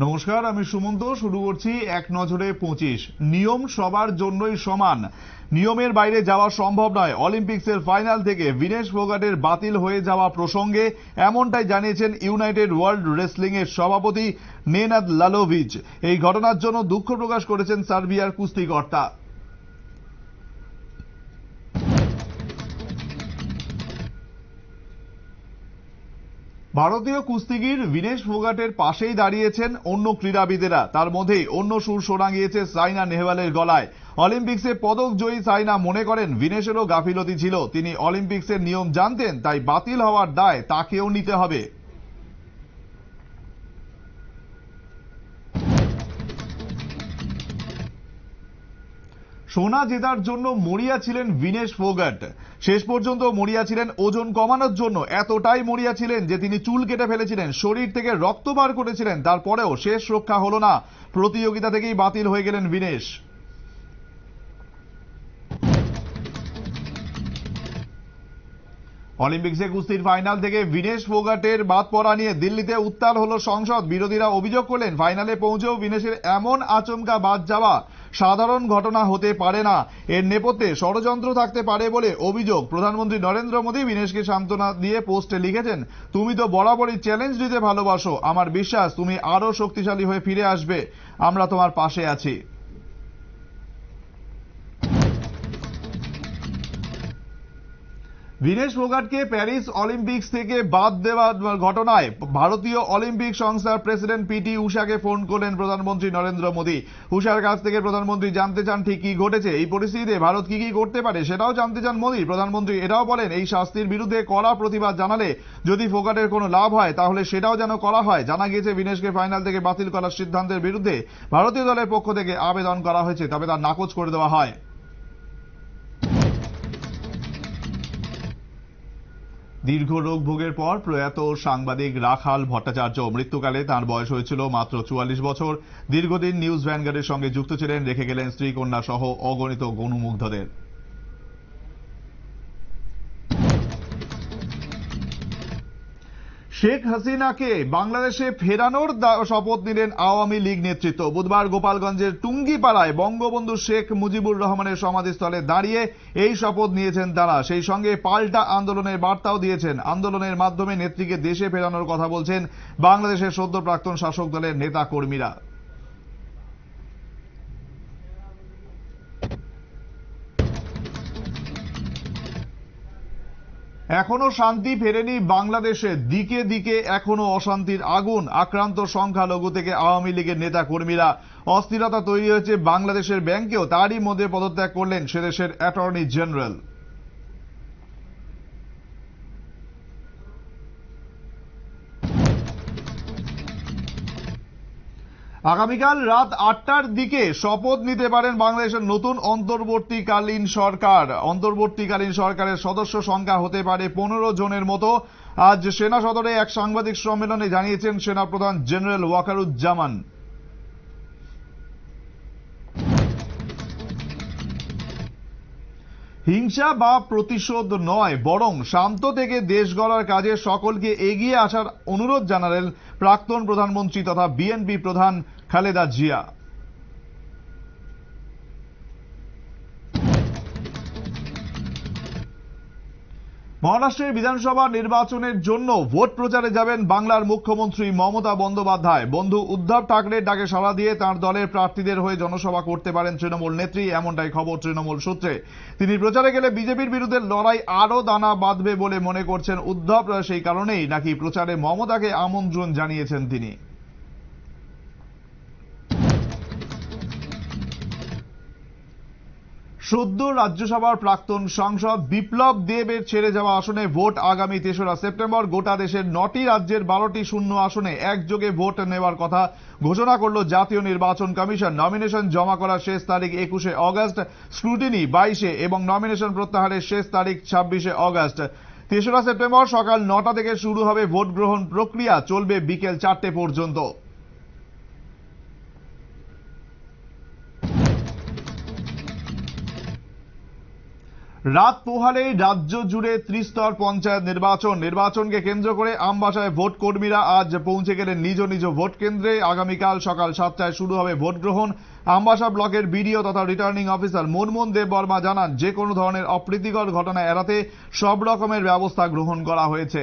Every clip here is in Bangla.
নমস্কার, আমি সুমন্ত। শুরু করছি এক নজরে পঁচিশ। নিয়ম সবার জন্যই সমান। নিয়মের বাইরে যাওয়া সম্ভব নয়। অলিম্পিক্সের ফাইনাল থেকে বিনেশ ফোগাটের বাতিল হয়ে যাওয়া প্রসঙ্গে এমনটাই জানিয়েছেন ইউনাইটেড ওয়ার্ল্ড রেসলিং এর সভাপতি নেনাদ লালোভিচ। এই ঘটনার জন্য দুঃখ প্রকাশ করেছেন সার্বিয়ার কুস্তিকর্তা। ভারতীয় কুস্তিগির বিনেশ ফোগাটের পাশেই দাঁড়িয়েছেন অন্য ক্রীড়াবিদেরা। তার মধ্যেই অন্য সুর শোনা গিয়েছে সাইনা নেহওয়ালের গলায়। অলিম্পিক্সে পদক জয়ী সাইনা মনে করেন বিনেশেরও গাফিলতি ছিল। তিনি অলিম্পিক্সের নিয়ম জানতেন, তাই বাতিল হওয়ার দায় তাকেও নিতে হবে। সোনা জেতার জন্য মরিয়া ছিলেন বিনেশ ফোগাট শেষ পর্যন্ত মরিয়া ছিলেন ওজন কমানোর জন্য। এতটাই মরিয়া ছিলেন যে তিনি চুল কেটে ফেলেছিলেন, শরীর থেকে রক্ত বার করেছিলেন। তারপরেও শেষ রক্ষা হলো না। প্রতিযোগিতা থেকেই বাতিল হয়ে গেলেন বিনেশ অলিম্পিক্সে কুস্তির ফাইনাল থেকে বিনেশ ফোগাটের বাদ পড়া নিয়ে দিল্লিতে উত্তাল হলো সংসদ। বিরোধীরা অভিযোগ করলেন, ফাইনালে পৌঁছেও বিনেশের এমন আচমকা বাদ যাওয়া সাধারণ ঘটনা হতে পারে না। এর নেপথ্যে ষড়যন্ত্র থাকতে পারে বলে অভিযোগ। প্রধানমন্ত্রী নরেন্দ্র মোদী বিনেশকে সান্ত্বনা দিয়ে পোস্টে লিখেছেন, তুমি তো বরাবরই চ্যালেঞ্জ দিতে ভালোবাসো। আমার বিশ্বাস, তুমি আরও শক্তিশালী হয়ে ফিরে আসবে। আমরা তোমার পাশে আছি। দীনেশ ফোগাটকে প্যারিস অলিম্পিক্স থেকে বাদ দেওয়া ঘটনায় ভারতীয় অলিম্পিক সংস্থার প্রেসিডেন্ট পিটি উষাকে ফোন করলেন প্রধানমন্ত্রী নরেন্দ্র মোদী। উষার কাছ থেকে প্রধানমন্ত্রী জানতে চান ঠিক কি ঘটেছে। এই পরিস্থিতিতে ভারত কি কি করতে পারে সেটাও জানতে চান মোদী। প্রধানমন্ত্রী এটাও বলেন, এই শাস্তির বিরুদ্ধে কড়া প্রতিবাদ জানালে যদি ফোগাটের কোনো লাভ হয়, তাহলে সেটাও যেন করা হয়। জানা গিয়েছে বিনেশকে ফাইনাল থেকে বাতিল করার সিদ্ধান্তের বিরুদ্ধে ভারতীয় দলের পক্ষ থেকে আবেদন করা হয়েছে, তবে তার নাকচ করে দেওয়া হয়। দীর্ঘ রোগ ভোগের পর প্রয়াত সাংবাদিক রাখাল ভট্টাচার্য মৃত্যুকালে তার বয়স হয়েছিল মাত্র চুয়াল্লিশ বছর। দীর্ঘদিন নিউজ ভ্যানগার্ডের সঙ্গে যুক্ত ছিলেন, রেখে গেলেন স্ত্রী কন্যা সহ অগণিত গণমুগ্ধদের। শেখ হাসিনাকে বাংলাদেশে ফেরানোর শপথ নিলেন আওয়ামী লীগ নেতৃত্ব। বুধবার গোপালগঞ্জের টুঙ্গিপাড়ায় বঙ্গবন্ধু শেখ মুজিবুর রহমানের সমাধিস্থলে দাঁড়িয়ে এই শপথ নিয়েছেন তারা। সেই সঙ্গে পাল্টা আন্দোলনের বার্তাও দিয়েছেন। আন্দোলনের মাধ্যমে নেত্রীকে দেশে ফেরানোর কথা বলছেন বাংলাদেশের সদ্য প্রাক্তন শাসক দলের নেতা কর্মীরা এখনও শান্তি ফেরেনি বাংলাদেশে। দিকে দিকে এখনও অশান্তির আগুন। আক্রান্ত সংখ্যালঘু থেকে আওয়ামী লীগের নেতা কর্মীরা অস্থিরতা তৈরি হয়েছে বাংলাদেশের ব্যাংকেও। তারই মধ্যে পদত্যাগ করলেন সেদেশের অ্যাটর্নি জেনারেল। আগামীকাল রাত আটটার দিকে শপথ নিতে পারেন বাংলাদেশের নতুন অন্তর্বর্তীকালীন সরকার। অন্তর্বর্তীকালীন সরকারের সদস্য সংখ্যা হতে পারে পনেরো জনের মতো। আজ সেনা সদরে এক সাংবাদিক সম্মেলনে জানিয়েছেন সেনাপ্রধান জেনারেল ওয়াকারুজ্জামান। হিংসা বা প্রতিশোধ নয়, বরং শান্ত থেকে দেশ গড়ার কাজে সকলকে এগিয়ে আসার অনুরোধ জানালেন প্রাক্তন প্রধানমন্ত্রী তথা বিএনপি প্রধান খালেদা জিয়া। মহারাষ্ট্রের বিধানসভা নির্বাচনের জন্য ভোট প্রচারে যাবেন বাংলার মুখ্যমন্ত্রী মমতা বন্দ্যোপাধ্যায়। বন্ধু উদ্ধব ঠাকরের ডাকে সাড়া দিয়ে তার দলের প্রার্থীদের হয়ে জনসভা করতে পারেন তৃণমূল নেত্রী, এমনটাই খবর তৃণমূল সূত্রে। তিনি প্রচারে গেলে বিজেপির বিরুদ্ধে লড়াই আরও দানা বাঁধবে বলে মনে করছেন উদ্ধব, সেই কারণেই নাকি প্রচারে মমতাকে আমন্ত্রণ জানিয়েছেন তিনি। সদ্য রাজ্যসভার প্রাক্তন সাংসদ বিপ্লব দেবের ছেড়ে যাওয়া আসনে ভোট আগামী তেসরা সেপ্টেম্বর গোটা দেশের নটি রাজ্যের বারোটি শূন্য আসনে একযোগে ভোট নেওয়ার কথা ঘোষণা করল জাতীয় নির্বাচন কমিশন। নমিনেশন জমা করার শেষ তারিখ একুশে অগস্ট, স্ক্রুটিনি বাইশে এবং নমিনেশন প্রত্যাহারের শেষ তারিখ ছাব্বিশে অগস্ট। তেসরা সেপ্টেম্বর সকাল নটা থেকে শুরু হবে ভোট গ্রহণ প্রক্রিয়া, চলবে বিকেল চারটে পর্যন্ত। রাত পোহালেই রাজ্য জুড়ে ত্রিস্তর পঞ্চায়েত নির্বাচন। নির্বাচনকে কেন্দ্র করে আমবাসায় ভোট কর্মীরা আজ পৌঁছে গেলেন নিজ নিজ ভোট কেন্দ্রে। আগামীকাল সকাল সাতটায় শুরু হবে ভোট গ্রহণ। আমবাসা ব্লকের বিডিও তথা রিটার্নিং অফিসার মনমোহন দেব বর্মা জানান, যে কোনো ধরনের অপ্রীতিকর ঘটনা এড়াতে সব রকমের ব্যবস্থা গ্রহণ করা হয়েছে।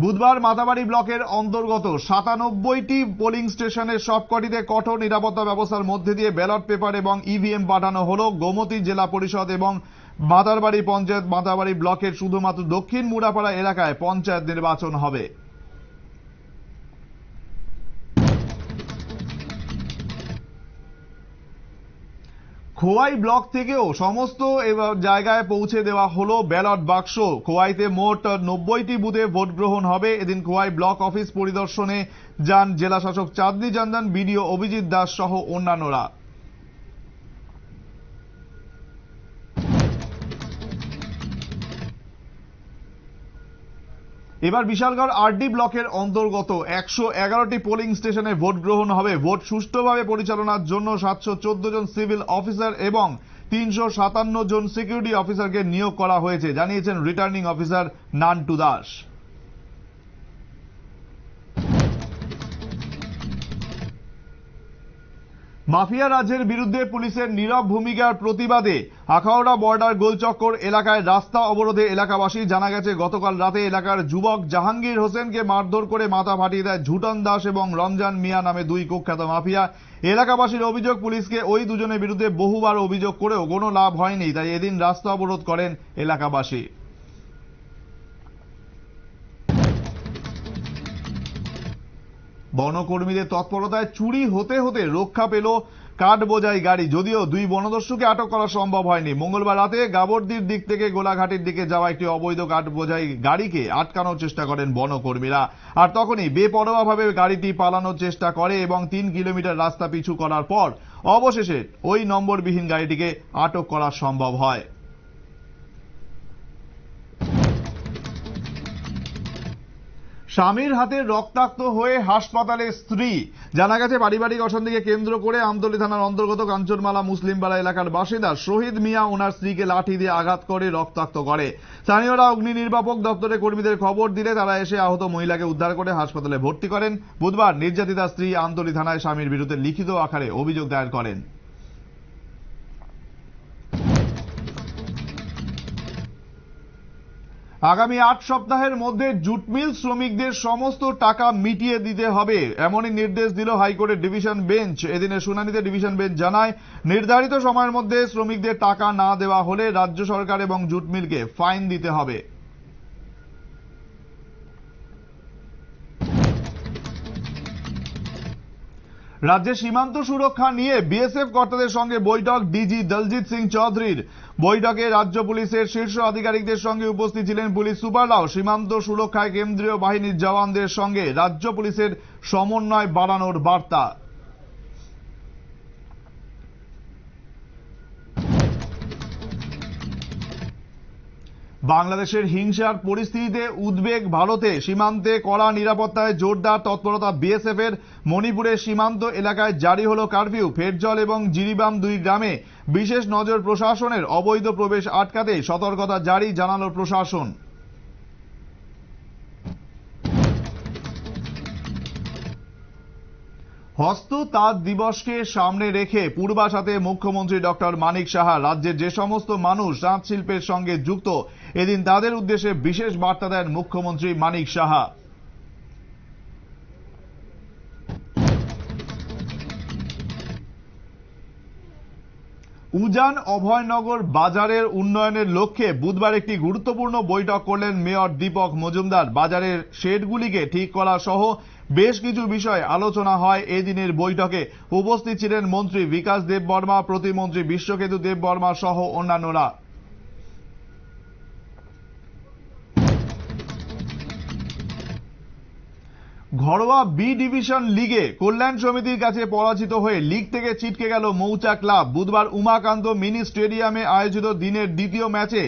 বুধবার মাতাবাড়ি ব্লকের অন্তর্গত সাতানব্বইটি পোলিং স্টেশনের সবকটিতে কঠোর নিরাপত্তা ব্যবস্থার মধ্যে দিয়ে ব্যালট পেপার এবং ইভিএম পাঠানো হল। গোমতী জেলা পরিষদ এবং মাতারবাড়ি পঞ্চায়েত মাতাবাড়ি ব্লকের শুধুমাত্র দক্ষিণ মুড়াপাড়া এলাকায় পঞ্চায়েত নির্বাচন হবে। খোয়াই ব্লক থেকেও সমস্ত জায়গায় পৌঁছে দেওয়া হলো ব্যালট বাক্স। খোয়াইতে মোট নব্বইটি বুথে ভোট গ্রহণ হবে। এদিন খোয়াই ব্লক অফিস পরিদর্শনে যান জেলাশাসক চাঁদনী জানদান বিডিও অভিজিৎ দাস সহ অন্যান্যরা। এবার বিশালগড় আরডি ব্লকের অন্তর্গত একশো এগারোটি পোলিং স্টেশনে ভোট গ্রহণ হবে। ভোট সুষ্ঠুভাবে পরিচালনার জন্য সাতশো চোদ্দ জন সিভিল অফিসার এবং তিনশো সাতান্ন জন সিকিউরিটি অফিসারকে নিয়োগ করা হয়েছে, জানিয়েছেন returning officer Nantu Das. Mafia রাজ্যের বিরুদ্ধে পুলিশের নীরব ভূমিকার প্রতিবাদে আখাউড়া বর্ডার গোলচক্কর এলাকায় রাস্তা অবরোধে এলাকাবাসী জানা গেছে, গতকাল রাতে এলাকার যুবক জাহাঙ্গীর হোসেনকে মারধর করে মাথা ফাটিয়ে দেয় ঝুটন দাস এবং রমজান মিয়া নামে দুই কুখ্যাত মাফিয়া। এলাকাবাসীর অভিযোগ, পুলিশকে ওই দুজনের বিরুদ্ধে বহুবার অভিযোগ করেও কোনো লাভ হয়নি, তাই এদিন রাস্তা অবরোধ করেন এলাকাবাসী। বনকর্মীদের তৎপরতায় চুরি হতে হতে রক্ষা পেল কাঠ বোঝাই গাড়ি। যদিও দুই বনদস্যুকে আটক করা সম্ভব হয়নি। মঙ্গলবার রাতে গাবর্দির দিক থেকে গোলাঘাটের দিকে যাওয়া একটি অবৈধ কাঠ বোঝাই গাড়িকে আটকানোর চেষ্টা করেন বনকর্মীরা। আর তখনই বেপরোয়াভাবে গাড়িটি পালানোর চেষ্টা করে এবং তিন কিলোমিটার রাস্তা পিছু করার পর অবশেষে ওই নম্বরবিহীন গাড়িটিকে আটক করা সম্ভব হয়। স্বামীর হাতে রক্তাক্ত হয়ে হাসপাতালে স্ত্রী। জানা গেছে, পারিবারিক অশান্তিকে কেন্দ্র করে আমতলী থানার অন্তর্গত কাঞ্চনমালা মুসলিমপাড়া এলাকার বাসিন্দা শহীদ মিয়া ওনার স্ত্রীকে লাঠি দিয়ে আঘাত করে রক্তাক্ত করে। স্থানীয়রা অগ্নি নির্বাপক দপ্তরে কর্মীদের খবর দিলে তারা এসে আহত মহিলাকে উদ্ধার করে হাসপাতালে ভর্তি করেন। বুধবার নির্যাতিতা স্ত্রী আমতলী থানায় স্বামীর বিরুদ্ধে লিখিত আকারে অভিযোগ দায়ের করেন। আগামী আট সপ্তাহের মধ্যে জুটমিল শ্রমিকদের সমস্ত টাকা মিটিয়ে দিতে হবে। এমনই নির্দেশ দিল হাইকোর্টের ডিভিশন বেঞ্চ। এদিনে শুনানিতে ডিভিশন বেঞ্চ জানায়, নির্ধারিত সময়ের মধ্যে শ্রমিকদের টাকা না দেওয়া হলে রাজ্য সরকার এবং জুটমিলকে ফাইন দিতে হবে। রাজ্যে সীমান্ত সুরক্ষা নিয়ে বিএসএফ কর্তাদের সঙ্গে বৈঠক ডিজি দলজিৎ সিং চৌধুরীর। বৈঠকে রাজ্য পুলিশের শীর্ষ আধিকারিকদের সঙ্গে উপস্থিত ছিলেন পুলিশ সুপাররাও সীমান্ত সুরক্ষায় কেন্দ্রীয় বাহিনীর জওয়ানদের সঙ্গে রাজ্য পুলিশের সমন্বয় বাড়ানোর বার্তা। বাংলাদেশের হিংসার পরিস্থিতিতে উদ্বেগ ভারতে। সীমান্তে কড়া নিরাপত্তায় জোরদার তৎপরতা বিএসএফ এর মণিপুরের সীমান্ত এলাকায় জারি হলো কারফিউ, ফেরজল এবং জিরিবাম দুই গ্রামে। বিশেষ নজর প্রশাসনের অবৈধ প্রবেশ আটকাতে সতর্কতা জারি জানালো প্রশাসন। হস্ত তাঁত দিবসকে সামনে রেখে পূর্বাসাতে মুখ্যমন্ত্রী ডক্টর মানিক সাহা রাজ্যের যে সমস্ত মানুষ তাঁত শিল্পের সঙ্গে যুক্ত, এদিন তাদের উদ্দেশ্যে বিশেষ বার্তা দেন মুখ্যমন্ত্রী মানিক সাহা। উজান অভয়নগর বাজারের উন্নয়নের লক্ষ্যে বুধবার একটি গুরুত্বপূর্ণ বৈঠক করলেন মেয়র দীপক মজুমদার। বাজারের শেডগুলিকে ঠিক করা সহ বেশ কিছু বিষয় আলোচনা হয় এই দিনের বৈঠকে। উপস্থিত ছিলেন মন্ত্রী বিকাশ দেব বর্মা প্রতিমন্ত্রী বিশ্বকেতু দেব বর্মা সহ অন্যান্যরা। ঘরোয়া বি ডিভিশন লিগে কল্যাণ সমিতির কাছে পরাজিত হয়ে লিগ থেকে ছিটকে গেল মৌচা ক্লাব বুধবার উমাকান্ত মিনি স্টেডিয়ামে আয়োজিত দিনের দ্বিতীয় ম্যাচে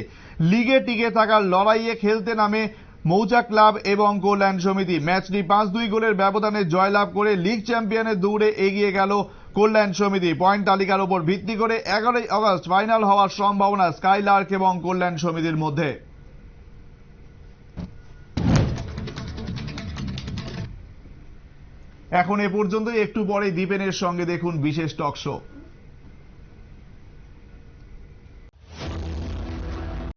লিগে টিকে থাকার লড়াইয়ে খেলতে নামে মৌচাক ক্লাব এবং কল্যাণ সমিতি। ম্যাচটি পাঁচ দুই গোলের ব্যবধানে জয়লাভ করে লিগ চ্যাম্পিয়নের দৌড়ে এগিয়ে গেল কল্যাণ সমিতি। পয়েন্ট তালিকার উপর ভিত্তি করে এগারোই আগস্ট ফাইনাল হওয়ার সম্ভাবনা স্কাইলার্ক এবং কল্যাণ সমিতির মধ্যে। এখন এ পর্যন্তই। একটু পরে দীপেনের সঙ্গে দেখুন বিশেষ টক শো।